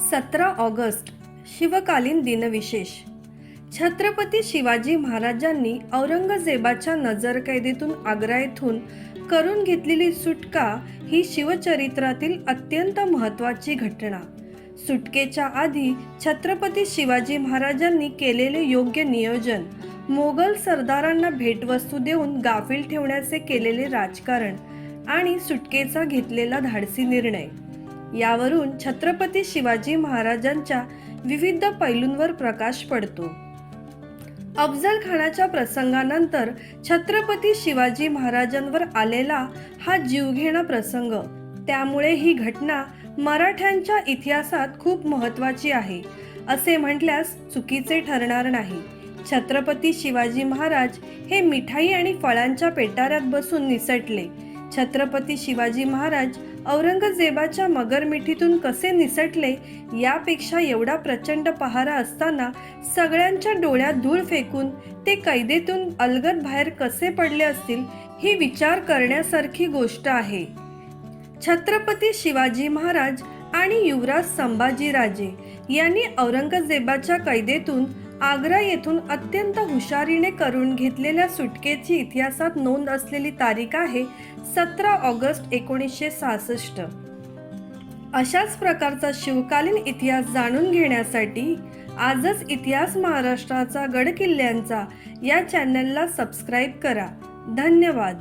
सतरा ऑगस्ट शिवकालीन दिनविशेष. छत्रपती शिवाजी महाराजांनी औरंगजेबाच्या नजरकैदेतून आग्रा येथून करून घेतलेली सुटका ही शिवचरित्रातील अत्यंत महत्त्वाची घटना. सुटकेच्या आधी छत्रपती शिवाजी महाराजांनी केलेले योग्य नियोजन मोगल सरदारांना भेटवस्तू देऊन गाफील ठेवण्याचे केलेले राजकारण आणि सुटकेचा घेतलेला धाडसी निर्णय. यावरून छत्रपती शिवाजी महाराजांच्या विविध पैलूंवर प्रकाश पडतो. अफजल खानाच्या प्रसंगानंतर छत्रपती शिवाजी महाराजांवर आलेला हा जीवघेणा प्रसंग त्यामुळे ही घटना मराठ्यांच्या इतिहासात खूप महत्त्वाची आहे असे म्हटल्यास चुकीचे ठरणार नाही. छत्रपती शिवाजी महाराज हे मिठाई आणि फळांच्या पेटाऱ्यात बसून निसटले. छत्रपती शिवाजी महाराज औरंगजेबाच्या मगरमिठीतून कसे निसटले यापेक्षा एवढा प्रचंड पहारा असताना सगळ्यांच्या डोळ्यात धूळ फेकून ते कैदेतून अलगद बाहेर कसे पडले असतील ही विचार करण्यासारखी गोष्ट आहे. छत्रपती शिवाजी महाराज आणि युवराज संभाजीराजे यांनी औरंगजेबाच्या कैदेतून आग्रा येथून अत्यंत हुशारीने करून घेतलेल्या सुटकेची इतिहासात नोंद असलेली तारीख आहे सतरा ऑगस्ट एकोणीसशे सहासष्ट. अशाच प्रकारचा शिवकालीन इतिहास जाणून घेण्यासाठी आजच इतिहास महाराष्ट्राचा गडकिल्ल्यांचा या चॅनलला सबस्क्राईब करा. धन्यवाद.